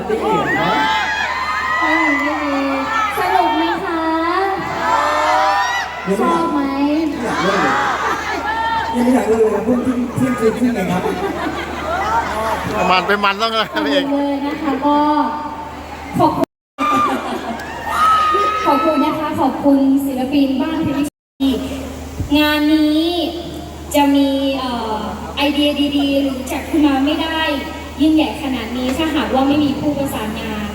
after party อีกนะไม่มีไม่มีสนุกไหมคะชอบไหมอยากเลิกเลยยังไม่อยากเลิกเลยนะพิ่งที่ที่ยงคืนครึ่งเองครับมันเป็นมันต้องเลยขอบพี่คุเอณเลยนะคะก็ขอบคุณขอบคุณนะคะ ขอบคุณศิลปินบ้านเพลิชีงานนี้จะมีเอ่อไอเดียดีๆหรือจัดขึ้นมาไม่ได้ ยิ่งใหญ่ขนาดนี้ถ้าหากว่าไม่มีผู้ประสานงาน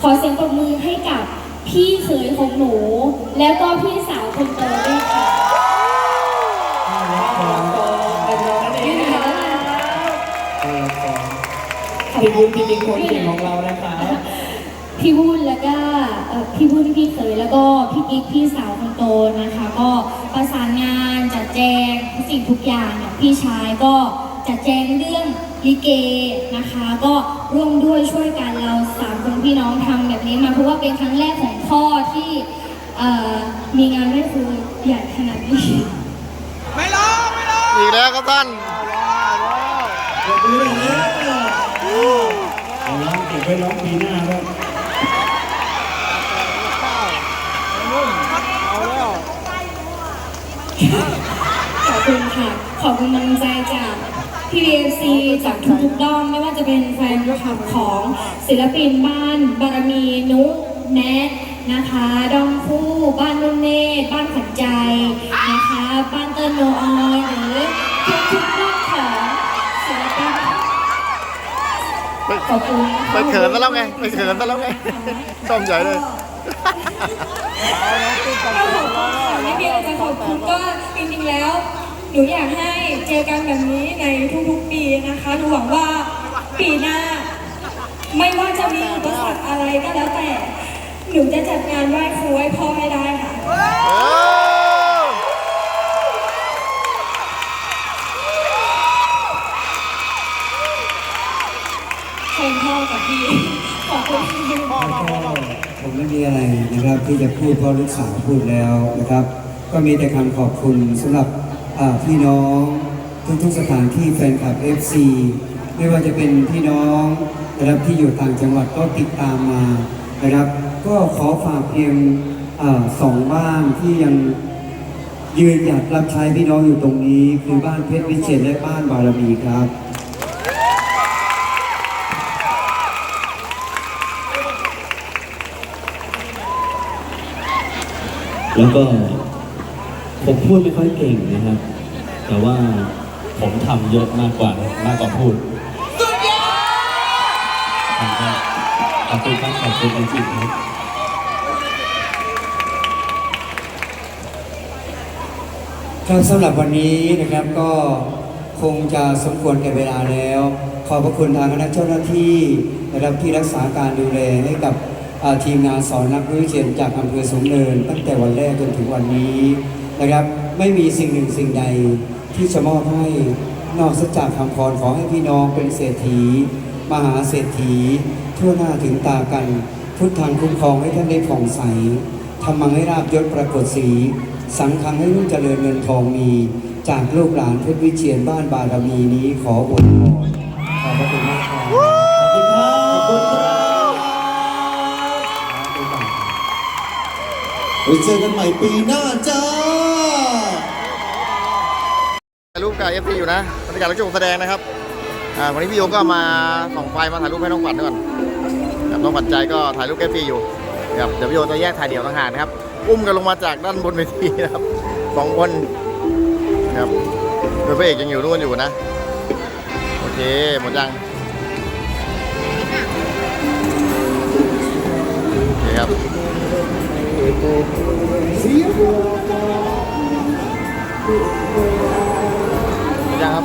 ขอเสียงปรบมือให้กับพี่เขยของหนู แล้วก็พี่สาวคนโตด้วยค่ะเป็นเรานั่นเองนะครับพี่บุญพี่บิ๊กคนเก่งของเรานะครับพี่วุ้นแล้วก็พี่วุ้นพี่เขยแล้วก็พี่กิ๊กพี่สาวคนโตนะคะ ก็ประสานงานจัดแจงทุกสิ่งทุกอย่างเนี่ยพี่ชายก็จัดแจงเรื่อง ลิเกนะคะ ก็ร่วมด้วยช่วยกันเราสามคนพี่น้องทำแบบนี้มาเพราะว่าเป็นครั้งแรกของพ่อที่เอ่อมีงานไหว้ครูใหญ่ขนาดนี้อีกแล้วครับท่าน ขอบคุณเลยนะเอาร้องเก็บไว้ร้องปีหน้าด้วยขอบคุณค่ะ ขอบคุณกำลังใจจาก พี่เอซีจากทุกๆด้อมไม่ว่าจะเป็นแฟนคลับของศิลปินบ้านบารมีนุแนทนะคะดองคู่บ้านนุ่นเนตรบ้านขวัญใจนะคะ บ้านเติ้ลโนออยหรือทุกๆด้อมของศิลปินขอบคุณไปเขินซะแล้วไงไปเขินซะแล้วไงชมใหญ่เลยไม่มีอะไรจะขอบคุณก็จริงๆแล้วห นูอยากให้เจอกันแบบนี้ในทุกๆปีนะคะหนูหวังว่าปีหน้า ไม่ว่าจะมีอุปสรรคอะไรก็แล้วแต่ หนูจะจัดงานไหว้ครูให้พ่อให้ได้ค่ะเออเชิญพ่อกับพี่ขอบคุณแล้วก็ผมไม่มีอะไรนะครับที่จะพูดเพราะลูกสาวพูดแล้วนะครับ ก็มีแต่คำขอบคุณสำหรับอ่า พี่น้องทุกๆสถานที่แฟนคลับ FC ไม่ว่าจะเป็นพี่น้องนะครับที่อยู่ต่างจังหวัดก็ติดตามมานะครับ ก็ขอฝากเพียงอสองบ้านที่ยังยืนหยัดรับใช้พี่น้องอยู่ตรงนี้ คือบ้านเพชรวิเชียรและบ้านบารมีครับแล้วก็ ผมพูดไม่ค่อยเก่งนะครับ แต่ว่าผมทำเยอะมากกว่ามากกว่าพูดสุดยอดขอบคุณครับขอบคุณจริงๆครับครับสำหรับวันนี้นะครับก็คงจะสมควรแก่เวลาแล้ว ขอบพระคุณทางคณะเจ้าหน้าที่นะครับที่รักษาการดูแลให้กับทีมงานสอนนักวิเชียนจากอำเภอสูงเนิน ตั้งแต่วันแรกจนถึงวันนี้ นะครับ ไม่มีสิ่งหนึ่งสิ่งใดที่จะมอบให้นอกจากคำพรขอให้พี่น้องเป็นเศรษฐี มหาเศรษฐี ทั่วหน้าถึงตากัน พุทธังคุ้มครองให้ท่านได้ผ่องใสทำมังให้ราบยศปรากฏสี สังฆังให้รุ่งเจริญเงินทองมี จากลูกหลานเพชรวิเชียนบ้านบารมีนี้ขออวยพรขอบพระคุณมากครับขอบคุณครับขอบคุณครับไว้เจอกันใหม่ปีหน้าจ้า รูปกับเอฟซีอยู่นะบรรยากาศรับชมแสดงนะครับอ่าวันนี้พี่โยก็มาส่องไฟมาถ่ายรูปให้น้องขวัญด้วยก่อนครับน้องขวัญใจก็ถ่ายรูปเอฟซีอยู่ครับเดี๋ยวพี่โยจะแยกถ่ายเดี่ยวต่างหากนะครับ อุ้มกันลงมาจากด้านบนเวทีนะครับสองคนนะครับโดยพระเอกยังอยู่นู่นอยู่นะ โอเคหมดยังโอเคครับหมดยัง ครับ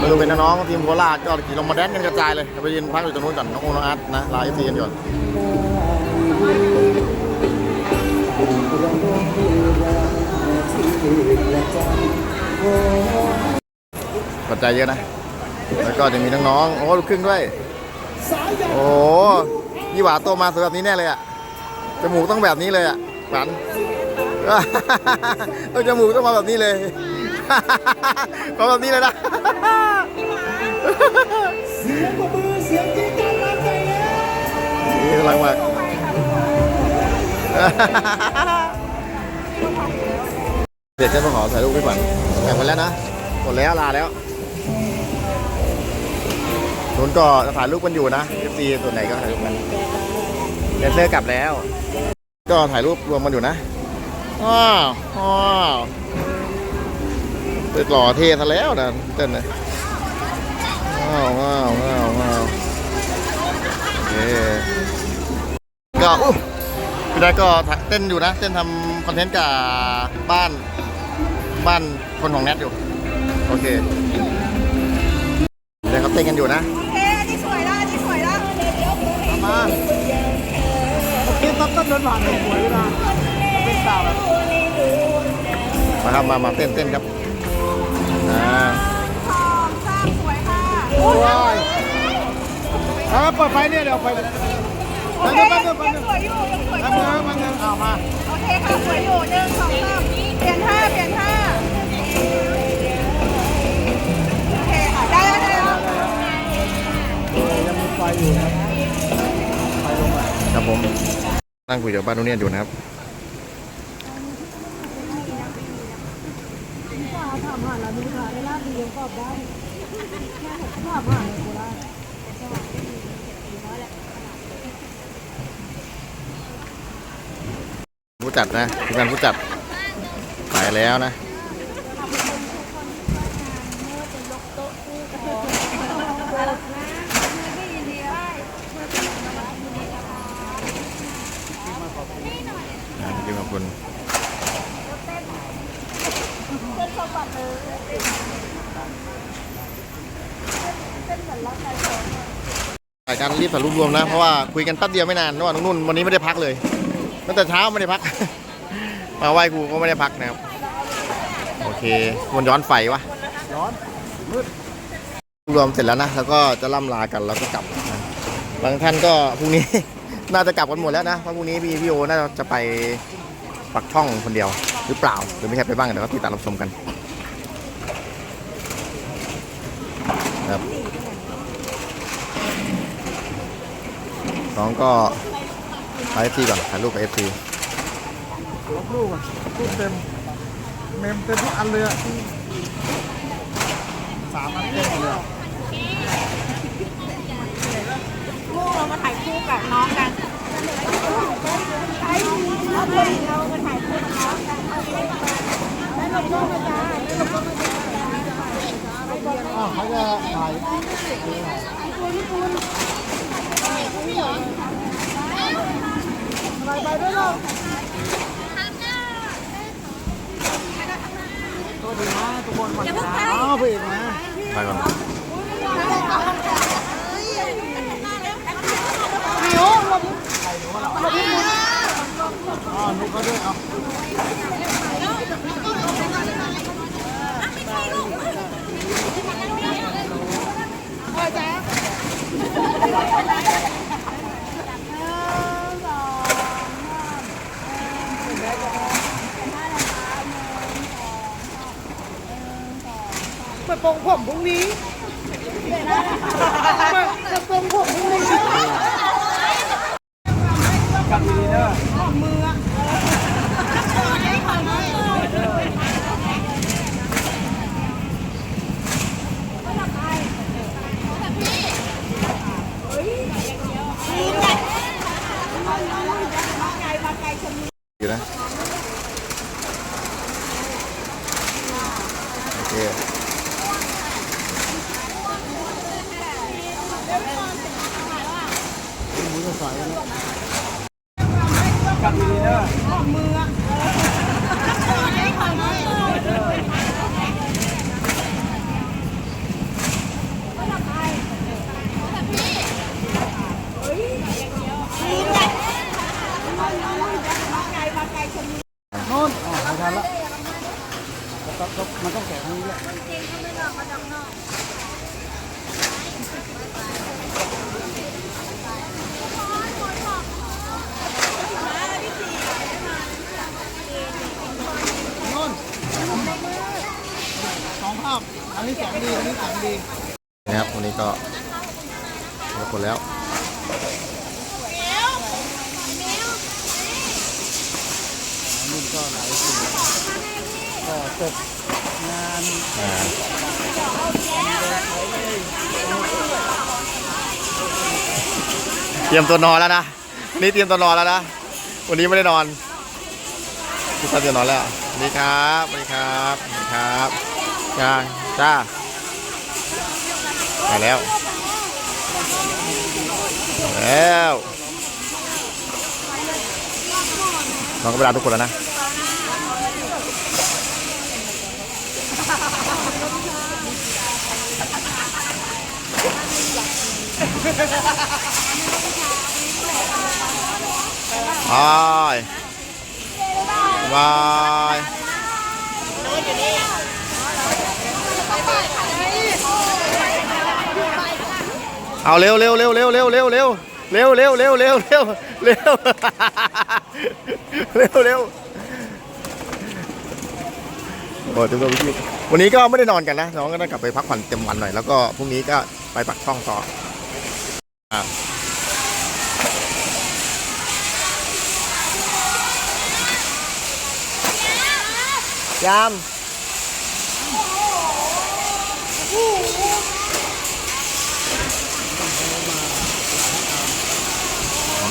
มาดูเป็นน้องทีมโคราชก็ขี่ลงมาแดนกันกระจายเลยไปยืนพักอยู่ตรงนู้นก่อนน้องโอน้องอาร์ตนะลาเอฟซีกันก่อนปัจจัยเยอะนะ แล้วก็จะมีน้องๆ โอ้ลูกครึ่งด้วย โอ้ยี่หวาโตมาสวยแบบนี้แน่เลยอะ จมูกต้องแบบนี้เลยอะหวานต้องจมูกต้องมาแบบนี้เลยมาแบบนี้เลยนะเสียงปรบมือเสียงกรี๊ดการรับใจแล้วนี่กำลังมาเดี๋ยวจะมาขอถ่ายรูปพี่ขวัญแข่งไปแล้วนะ หมดแล้วลาแล้ว นุนก็ถ่ายรูปกันอยู่นะ FC ส่วนไหนก็ถ่ายรูปกันเดนเซอร์กลับแล้ว ก็ถ่ายรูปรวมกันอยู่นะอ้าวอ้าวเปิดหล่อเทซะแล้วนะเต้นเลยว้าวว้าวว้าวว้าวโอเก็อุ๊ยพี่ได้ก็เต้นอยู่นะ เต้นทำคอนเทนต์กับบ้าน บ้านคนของแนทอยู่ โอเคเดี๋ยวเขาเต้นกันอยู่นะ มาคิดต้นต้นเดินผ่านสวยนะเป็นสาวแบบมาครับมามาเต้นเต้นครับอ่าสองสามสวยค่ะว้ายอ่าเปิดไฟเนี่ยเดี๋ยวไฟโอเคยังสวยอยู่ยังสวยอแป๊บยู่นึงแป๊บนึงเอามาโอเคค่ะสวยอยู่หนึ่งสองสามเปลี่ยนท่าเปลี่ยนท่าโอเคค่ะได้แล้วได้แล้ว ครับผม นั่งคุยกับบ้านนุ่นเนี่ยอยู่นะครับผู้จัดนะทีมงานผู้จัดไปแล้วนะขอบคุณรายการรีบถ่ายรูปรวมนะ เพราะว่าคุยกันแป๊บเดียวไม่นานเพราะว่างนุ่นวันนี้ไม่ได้พักเลยตั้งแต่เช้าไม่ได้พัก มาไหว้ครูก็ไม่ได้พักนะครับ โอเคมันย้อนไฟวะย้อนมืดรวมเสร็จแล้วนะ แล้วก็จะล่ำลากันแล้วก็กลับ บางท่านก็พรุ่งนี้ น่าจะกลับกันหมดแล้วนะเพราะพรุ่งนี้พี่พี่โอน่าจะไปปักช่องคนเดียว หรือเปล่าหรือไม่ใช่ไปบ้างเดี๋ยวก็ติดตามรับชมกันครับ น้องก็ไปเอฟซีก่อนถ่ายรูปกับเอฟซีลูกอะลูกเต็ม เมมเต็มทุกอันเลยอะสามอันเต็มหมดเลยอะลูกเรามาถ่ายคู่กับน้องกันใช่เรามาถ่ายคู่กับน้องกันได้ลงรูปมาจ้าได้ลงรูปมาจ้าอ้าวเขาจะถ่าย อย่าเพิ่งไปอ้าวพระเอกนะไปก่อนอ๋อนุกเขาด้วยเอาเปิดโปรงผมพรุ่งนี้เปิดโปรงผมพรุ่งนี้กับดีเนอะอยู่นะ มันต้องแกะทั้งนี้แหละจริงเขาไม่หลอกมาดังนอกสองภาพอันนี้สองดี อันนี้สสงดี นะครับวันนี้ก็แล้วคนแล้วนุ่นก็หลายสีก็จบ งานอ่าเตรียมตัวนอนแล้วนะ นี่เตรียมตัวนอนแล้วนะ วันนี้ไม่ได้นอนทุกท่านเตรียมนอนแล้วสวัสดีครับสวัสดีครับสวัสดีครับจ้าจ้าไปแล้วแล้วน้องก็ไปลาทุกคนแล้วนะ บายบายเอาเร็วเร็วเร็วเร็วเร็วเร็วเร็วเร็วเร็วเร็วเร็วเร็วเร็วเร็วเร็วโอ้เต็มตัวพี่วันนี้ก็ไม่ได้นอนกันนะ น้องก็ได้กลับไปพักผ่อนเต็มวันหน่อย แล้วก็พรุ่งนี้ก็ไปปักช่องต่อ ยาม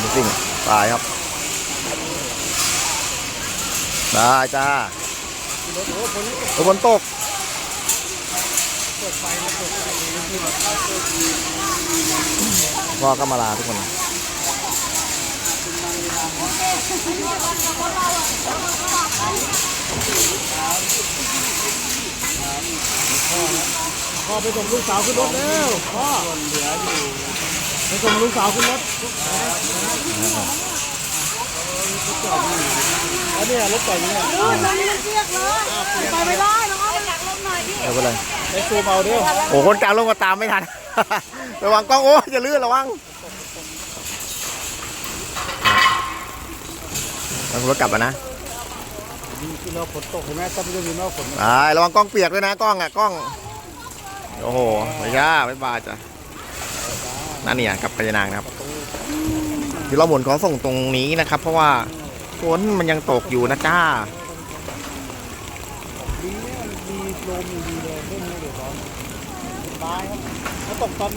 มิซิ่งตายครับได้จ้าฝนตก พ่อก็มาลาทุกคนพ่อไปส่งลูกสาวขึ้นรถเร็วพ่อไปส่งลูกสาวขึ้นรถแล้วเนี่ยรถจอดอยู่เนี่ยนู่นนั่เรียกเลยไปไม่ได้น้องเอาไปหลักลงหน่อยดิไม่เป็นไร ไปซูมเอาเด้อโอ้คนกลางลงก็ตามไม่ทัน ระวังกล้องโอ้ยจะลื่นระวังต้องรถกลับมานะที่เราฝนตกเห็นไหมถ้าไม่ได้ยินว่าฝนไประวังกล้องเปียกด้วยนะกล้องอะกล้อง โอ้โหไม่ย่าไม่บายจ้ะนั่นเนี่ยกับพญานางนะครับที่เราหมุนขอส่งตรงนี้นะครับ เพราะว่าฝนมันยังตกอยู่นะจ้า ดีเนี่ยดีลมดีเลยเล่นไม่เดือดร้อนสบายครับถ้าตกตอน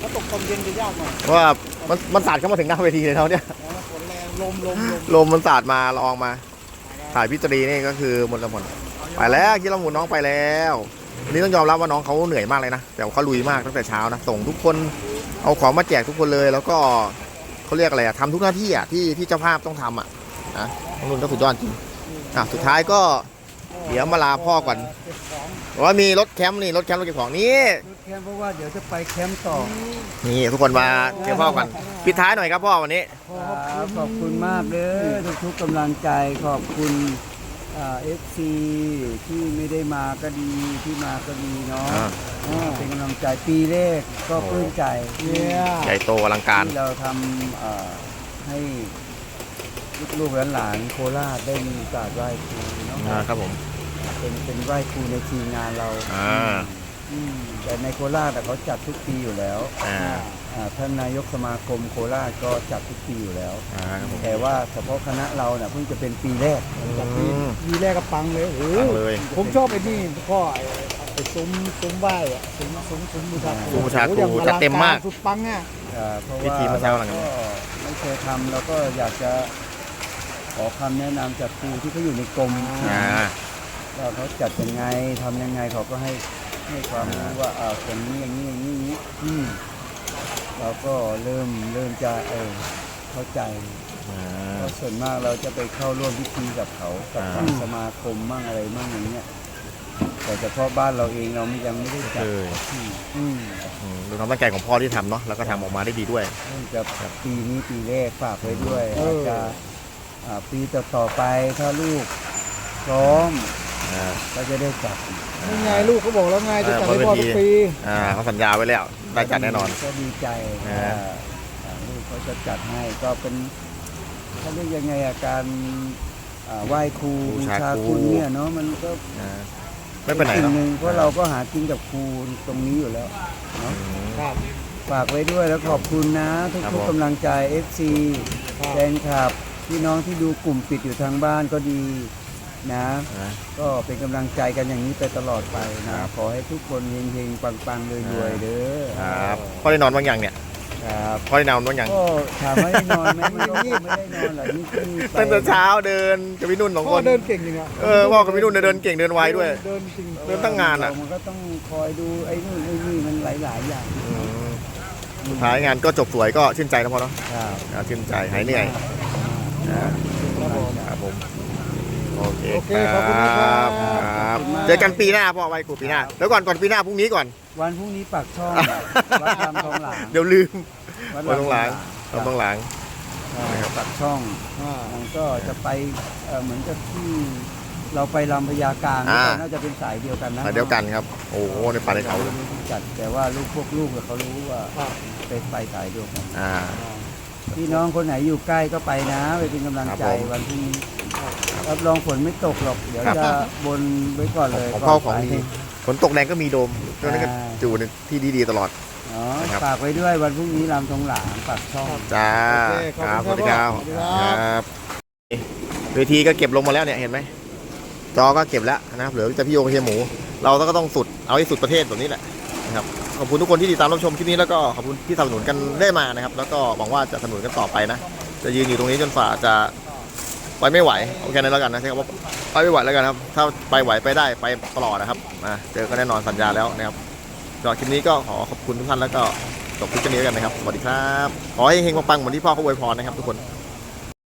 ถ้าตกตอนเย็นจะยากหน่อยเพราะว่ามันมันสาดเข้ามาถึงหน้าเวทีเลยเท่าเนี้ยนะฝนแรงลมลมลมลมมันสาดมาละอองมาถ่ายพิจารีนี่ก็คือหมดละหมดไปแล้วคิดละหมุนน้องไปแล้ววันนี้ต้องยอมรับว่าน้องเขาเหนื่อยมากเลยนะแต่ว่าเขาลุยมากตั้งแต่เช้านะส่งทุกคนเอาของมาแจกทุกคนเลย แล้วก็เขาเรียกอะไรอะทำทุกหน้าที่อะที่ที่เจ้าภาพต้องทำอะนะน้องนุ่นก็สุดยอดจริงอะสุดท้ายก็ เดี๋ยวมาลาพ่อก่อนบอกว่ามีรถแคมป์นี่รถแคมป์รถเก็บของนี่แคมป์เพราะว่าเดี๋ยวจะไปแคมป์ต่อ นี่ทุกคนมาเก็บพ่อกันปิดท้ายหน่อยครับพ่อวันนี้ครับขอบคุณมากเลยทุกๆกำลังใจขอบคุณเอฟซีที่ไม่ได้มาก็ดีที่มาก็ดีเนาะอ่าอ่าเป็นกำลังใจปีแรกก็ปลื้มใจเนี่ยใหญ่โตอลังการที่เราทำเอ่อให้ลูกๆหลานๆโคราชได้มีโอกาสไหว้ครูเนาะอ่าครับผม เป็นเป็นไหว้ครูในทีมงานเราอ่า อืมแต่ในโคราชอะเขาจัดทุกปีอยู่แล้วอ่า อ่าท่านนายกสมาคมโคราชก็จัดทุกปีอยู่แล้ว อ่าครับผม แต่ว่าเฉพาะคณะเราเนี่ยเพิ่งจะเป็นปีแรกอืม มีแรกก็ปังเลยโอ้โหปังเลย ผมชอบไอ้นี่พ่อไอ้ไอ้ซุ้มซุ้มไหว้อะซุ้มซุ้มซุ้มบูชาซุ้มบูชาครูโอ้โหจัดเต็มมากสุดปังอะอ่าเพราะวิว่าธีมาเช้าหลัเรางก็ไม่เคยทำเราก็อยากจะขอคำแนะนำจากครูที่เขาอยู่ในกรมอ่า ว่าเขาจัดยังไงทำยังไงเขาก็ให้ให้ความรู้ว่าอ่าคนนี้อย่างนี้อย่างนี้อย่างนี้อืมเราก็เริ่มเริ่มจะเออเข้าใจอ่าเพราะส่วนมากเราจะไปเข้าร่วมพิธีกับเขากับอ่าทางสมาคมมั่งอะไรมั่งอย่างเงี้ยแต่เฉพาะบ้านเราเองเรายังไม่ได้จัดเออที่อืมอืมดูความตั้งใจของพ่อที่ทำเนาะแล้วก็ทำออกมาได้ดีด้วยเพิ่งจะปีนี้ปีแรกฝากไว้ด้วยเอออาจจะอ่าปีต่อต่อๆไปถ้าลูกพร้อม อ่า ก็จะได้จัดนี่ไงลูกเขาบอกแล้วไงจะจัดให้พ่อทุกปีอ่าเขาสัญญาไว้แล้ว ได้จัดแน่นอน ก็ดีใจอ่าว่าอ่าลูกเขาจะจัดให้ก็เป็นเขาเรียกยังไงอาการอ่าไหว้ครูบูชาคุณเนี่ยเนาะมันก็อ่าไม่ไปไหนหรสิ่อกงหนึ่งเพราะเราก็หากินกับครูตรงนี้อยู่แล้วเนาะ อืม ครับ ฝากไว้ด้วยแล้วขอบคุณนะครัทุบกผมๆกำลังใจ FC ครับ แฟนคลับพี่น้องที่ดูกลุ่มปิดอยู่ทางบ้านก็ดี นะ นะ ก็เป็นกำลังใจกันอย่างนี้ไปตลอดไปนะ ครับ ขอให้ทุกคนเฮงๆปังๆรวยๆเด้อครับพ่อได้นอนบ้างยังเนี่ยครับพ่อได้นอนบ้างยังก็ถามว่าได้นอนไหมมันก็คงไม่ได้นอนหรอกนี่ที่ไปตั้งแต่เช้าเดินกับพี่นุ่นสองพ่คอน เดินเก่งจริงอะเออพ่อกับพี่นุ่นเนี่ยเดินเก่งเดินไวด้วย เดินจริงเดินตั้งงานอะมันก็ต้องคอยดูไอ้นู่นไอ้นี่มันหลาย ๆ อย่างอืมสุดท้ายงานก็จบสวยก็ชื่นใจนะพ่อเนาะครับอ่าชื่นใจหายเหนื่อยนะครับผม โอเคโอเคขอบคุณนะครับครับเจอกันปีหน้าพ่อไว้กูปีหน้าแล้วก่อนก่อนปีหน้าพรุ่งนี้ก่อน วันพรุ่งนี้ปากช่อง วัดลำทองหลางเดี๋ยวลืมวัดวัดทองหลาง ครัวับดทองหลางปากช่องอ่า มันก็จะไปเอ่อเหมือนกับที่เราไปลำพญากลางอ่า น่าจะเป็นสายเดียวกันนะสายเดียวกันครับ โอ้โหในป่าในเขาเลยไม่รู้จัดแต่ว่าลูกพวกลูกเขารู้ว่าครับเป็นไปสายเดียวกัน อ่า พี่น้องคนไหนอยู่ใกล้ก็ไปนะ ไปเป็นกำลังใจครับผมวันพรุ่งนี้รับรองฝนไม่ตกหรอก เดี๋ยวครับ จะบนไว้ก่อนเลยของพ่อของก่นไปดีฝนตกแรงก็มีโดมตอนนั้นก็อ่าอยู่ในที่ดีๆตลอด เนาะนะครับ ฝากไว้ด้วยวันพรุ่งนี้ลำทองหลางปากช่อง จ้าโอเคครับขสอบวัสคุณดีคครัรับบสวัสดีครับ ครับเวทีก็เก็บลงมาแล้วเนี่ยเห็นไหมจอก็เก็บแล้วนะครับเหลือแต่พี่โยกับเฮียหมู เราก็ต้องสุดเอาให้สุดประเทศแบบนี้แหละนะครับ ขอบคุณทุกคนที่ติดตามรับชมคลิปนี้แล้วก็ขอบคุณที่สนับสนุนกันได้มานะครับ แล้วก็หวังว่าจะสนับสนุนกันต่อไปนะ จะยืนอยู่ตรงนี้จนฝ่าจะไปไม่ไหวโอเคนั้นแล้วกันนะใช่คำว่าไปไม่ไหวแล้วกันครับ ถ้าไปไหวไปได้ไปตลอดนะครับอะเจอกันแน่นอนสัญญาแล้วนะครับสำหรับคลิปนี้ก็ขอขอบคุณทุกท่านแล้วก็จบคลิปนี้แล้วกันนะครับสวัสดีครับขอให้เฮงปังๆเหมือนที่พ่อเขาอวยพรนะครับทุกคน